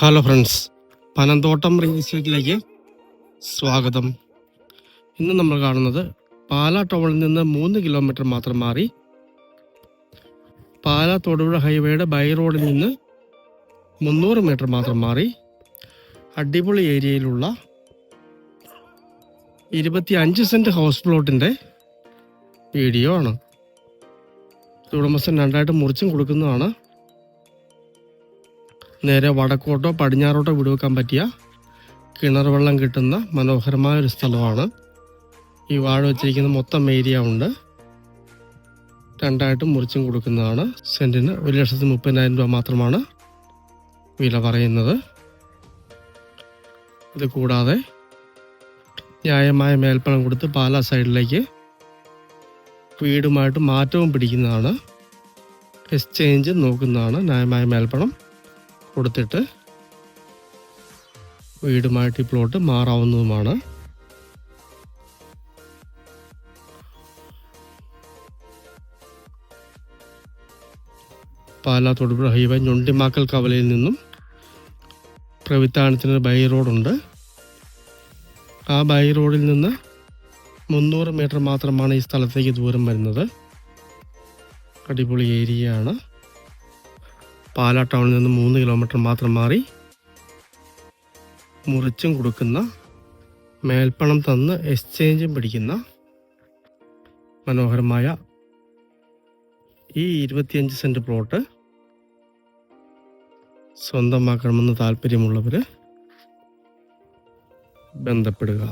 Hello friends Panamthottam real എസ്റ്റേറ്റിലേക്ക് സ്വാഗതം. ഇന്ന് നമ്മൾ കാണുന്നത് പാലാ ടൗണിൽ നിന്ന് മൂന്ന് കിലോമീറ്റർ മാത്രം മാറി പാലാ തൊടുപുഴ ഹൈവേയുടെ ബൈ റോഡിൽ നിന്ന് മുന്നൂറ് മീറ്റർ മാത്രം മാറി അടിപൊളി ഏരിയയിലുള്ള ഇരുപത്തി അഞ്ച് സെന്റ് ഹൗസ് പ്ലോട്ടിന്റെ വീഡിയോ ആണ്. ഉടമസ്ഥൻ രണ്ടായിട്ട് മുറിച്ചും കൊടുക്കുന്നതാണ്. നേരെ വടക്കോട്ടോ പടിഞ്ഞാറോട്ടോ വിടുവെക്കാൻ പറ്റിയ കിണർ വെള്ളം കിട്ടുന്ന മനോഹരമായ ഒരു സ്ഥലമാണ്. ഈ വാഴ വെച്ചിരിക്കുന്ന മൊത്തം ഏരിയ ഉണ്ട്. രണ്ടായിട്ടും മുറിച്ചും കൊടുക്കുന്നതാണ്. സെന്റിന് ഒരു ലക്ഷത്തി മുപ്പതിനായിരം രൂപ മാത്രമാണ് വില പറയുന്നത്. ഇത് കൂടാതെ ന്യായമായ മേൽപ്പണം കൊടുത്ത് പാലാ സൈഡിലേക്ക് വീടുമായിട്ട് മാറ്റവും പിടിക്കുന്നതാണ്. എക്സ്ചേഞ്ച് നോക്കുന്നതാണ് ന്യായമായ മേൽപ്പണം. കൊടുത്തിട്ട് വീടുമായിട്ട് ഈ പ്ലോട്ട് മാറാവുന്നതുമാണ്. പാലാ തൊടുപുഴ ഹൈവേ ഞൊണ്ടിമാക്കൽ കവലയിൽ നിന്നും പ്രവിത്താനത്തിന് ബൈ റോഡുണ്ട്. ആ ബൈ റോഡിൽ നിന്ന് മുന്നൂറ് മീറ്റർ മാത്രമാണ് ഈ സ്ഥലത്തേക്ക് ദൂരം വരുന്നത്. അടിപൊളി ഏരിയയാണ്. പാലാ ടൗണിൽ നിന്ന് മൂന്ന് കിലോമീറ്റർ മാത്രം മാറി മുറിച്ചും കൊടുക്കുന്ന മേൽപ്പണം തന്ന് എക്സ്ചേഞ്ചും പിടിക്കുന്ന മനോഹരമായ ഈ ഇരുപത്തിയഞ്ച് സെന്റ് പ്ലോട്ട് സ്വന്തമാക്കണമെന്ന് താല്പര്യമുള്ളവർ ബന്ധപ്പെടുക.